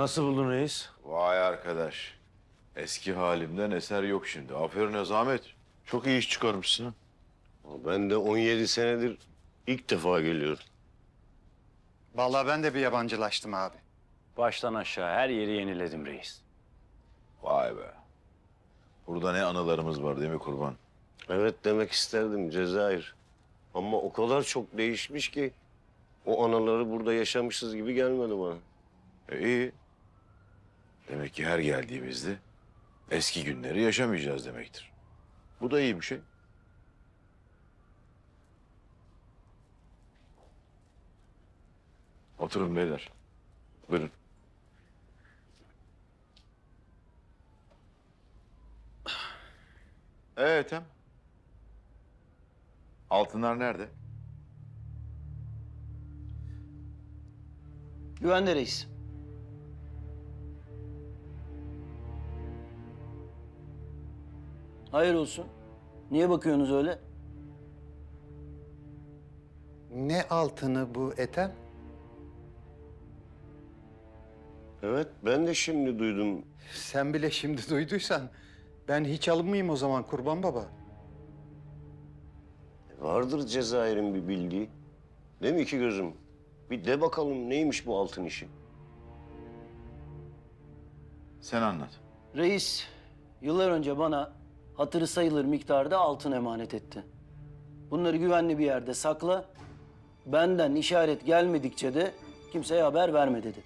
Nasıl buldun reis? Vay arkadaş. Eski halimden eser yok şimdi. Aferin Azamet. Çok iyi iş çıkarmışsın. ha. Ben de 17 senedir ilk defa geliyorum. Vallahi ben de bir yabancılaştım abi. Baştan aşağı her yeri yeniledim reis. Vay be. Burada ne anılarımız var değil mi kurban? Evet demek isterdim Cezayir. Ama o kadar çok değişmiş ki o anaları burada yaşamışız gibi gelmedi bana. E iyi. Demek ki her geldiğimizde eski günleri yaşamayacağız demektir. Bu da iyi bir şey. Oturun beyler. Buyurun. Evet hem. Altınlar nerede? Güvende reis. Hayır olsun. Niye bakıyorsunuz öyle? Ne altını bu Ethem? Evet ben de şimdi duydum. Sen bile şimdi duyduysan ben hiç alınmayayım o zaman kurban baba. Vardır Cezayir'in bir bildiği. Değil mi iki gözüm? Bir de bakalım neymiş bu altın işi. Sen anlat. Reis yıllar önce bana hatırı sayılır miktarda altın emanet etti. Bunları güvenli bir yerde sakla. Benden işaret gelmedikçe de kimseye haber verme dedi.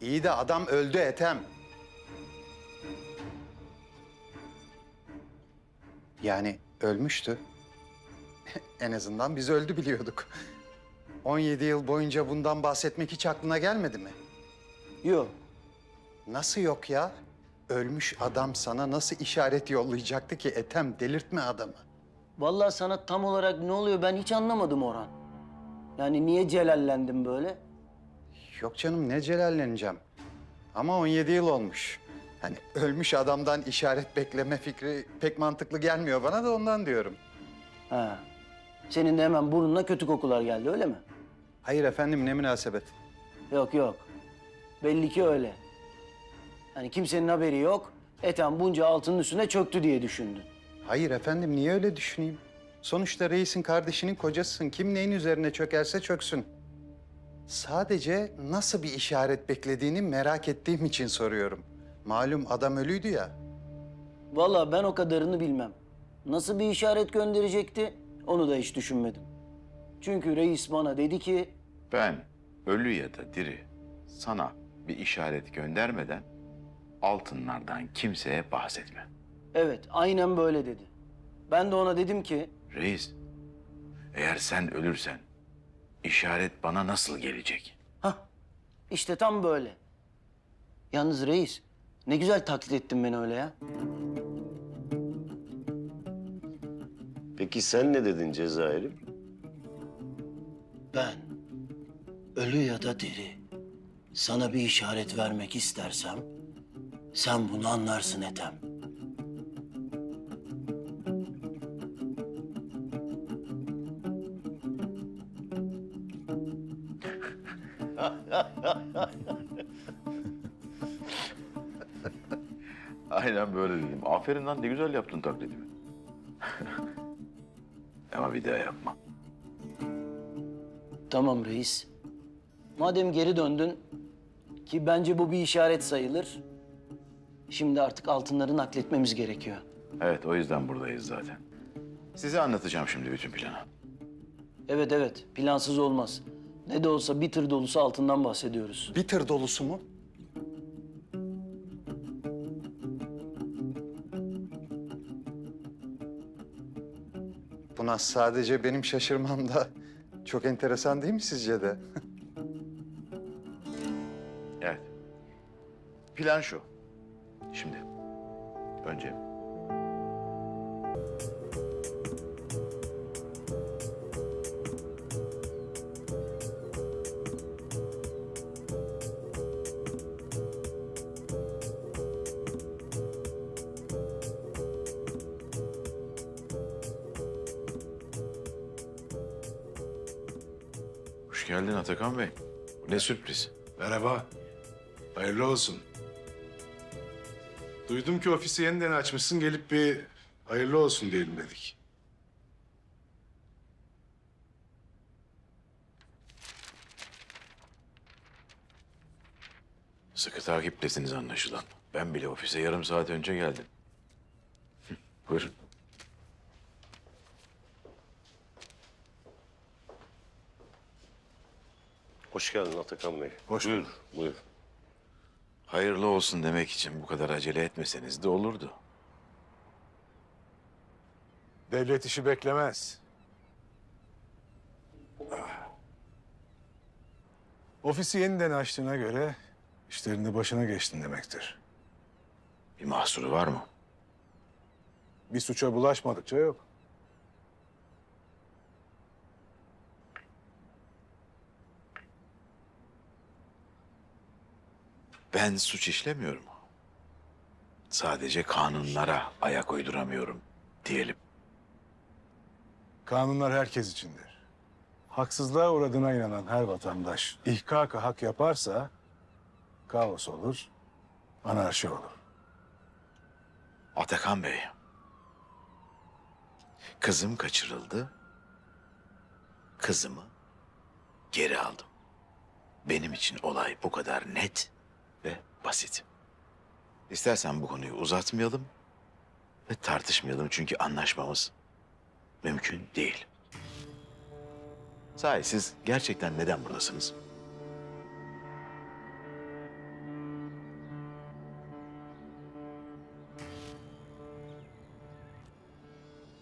İyi de adam öldü Ethem. Yani ölmüştü. en azından biz öldü biliyorduk. 17 yıl boyunca bundan bahsetmek hiç aklına gelmedi mi? Yok. Nasıl yok ya? Ölmüş adam sana nasıl işaret yollayacaktı ki Ethem delirtme adamı. Vallahi sana tam olarak ne oluyor ben hiç anlamadım Orhan. Yani niye celallendim böyle? Yok canım ne celalleneceğim. Ama 17 yıl olmuş. Hani ölmüş adamdan işaret bekleme fikri pek mantıklı gelmiyor bana da ondan diyorum. Ha. Senin de hemen burnuna kötü kokular geldi öyle mi? Hayır efendim ne münasebet. Yok yok. Belli ki öyle. Hani kimsenin haberi yok. Ethem bunca altının üstüne çöktü diye düşündün. Hayır efendim niye öyle düşüneyim? Sonuçta reisin kardeşinin kocasısın. Kim neyin üzerine çökerse çöksün. Sadece nasıl bir işaret beklediğini merak ettiğim için soruyorum. Malum adam ölüydü ya. Vallahi ben o kadarını bilmem. Nasıl bir işaret gönderecekti onu da hiç düşünmedim. Çünkü reis bana dedi ki Ben ölü ya da diri sana bir işaret göndermeden altınlardan kimseye bahsetme. evet aynen böyle dedi. Ben de ona dedim ki Reis, eğer sen ölürsen işaret bana nasıl gelecek? Hah, işte tam böyle. Yalnız reis, ne güzel taklit ettin beni öyle ya. Peki sen ne dedin Cezayir'im? Ben, ölü ya da diri, sana bir işaret vermek istersem, sen bunu anlarsın Ethem. Aynen böyle dedim. Aferin lan ne güzel yaptın taklidimi. Ama bir daha yapma. Tamam reis. Madem geri döndün, ki bence bu bir işaret sayılır, şimdi artık altınları nakletmemiz gerekiyor. Evet o yüzden buradayız zaten. Size anlatacağım şimdi bütün planı. Evet evet, plansız olmaz. Ne de olsa bir tır dolusu altından bahsediyoruz. Bir tır dolusu mu? Buna sadece benim şaşırmam da çok enteresan değil mi sizce de? Evet. Plan şu. Önce Hoş geldin Atakan Bey. Ne sürpriz. Merhaba. Hayırlı olsun. Duydum ki ofisi yeniden açmışsın. Gelip bir hayırlı olsun diyelim dedik. Sıkı takiptesiniz anlaşılan. Ben bile ofise yarım saat önce geldim. Buyurun. Hoş geldin Atakan Bey. Hoş buyur, bulduk. buyur. Hayırlı olsun demek için bu kadar acele etmeseniz de olurdu. Devlet işi beklemez. Ah. Ofisi yeniden açtığına göre işlerinde başına geçtin demektir. Bir mahsuru var mı? Bir suça bulaşmadıkça yok. Ben suç işlemiyorum. Sadece kanunlara ayak uyduramıyorum diyelim. Kanunlar herkes içindir. Haksızlığa uğradığına inanan her vatandaş ihkaka hak yaparsa kaos olur, anarşi olur. Atakan Bey. Kızım kaçırıldı. Kızımı geri aldım. Benim için olay bu kadar net ve basit. İstersen bu konuyu uzatmayalım ve tartışmayalım çünkü anlaşmamız mümkün değil. Sahi siz gerçekten neden buradasınız?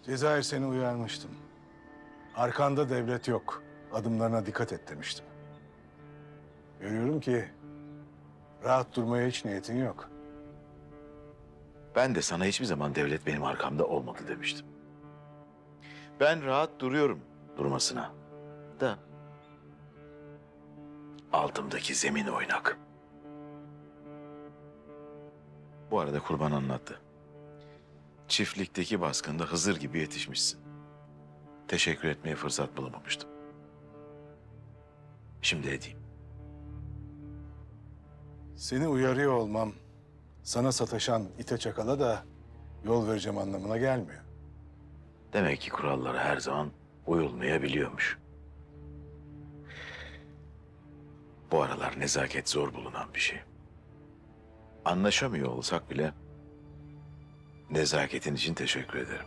Cezayir seni uyarmıştım. Arkanda devlet yok. Adımlarına dikkat et demiştim. Görüyorum ki rahat durmaya hiç niyetin yok. Ben de sana hiçbir zaman devlet benim arkamda olmadı demiştim. Ben rahat duruyorum durmasına. Da altımdaki zemin oynak. Bu arada kurban anlattı. Çiftlikteki baskında Hızır gibi yetişmişsin. Teşekkür etmeye fırsat bulamamıştım. Şimdi edeyim. Seni uyarıyor olmam sana sataşan ite çakala da yol vereceğim anlamına gelmiyor. Demek ki kurallara her zaman uyulmayabiliyormuş. Bu aralar nezaket zor bulunan bir şey. Anlaşamıyor olsak bile nezaketin için teşekkür ederim.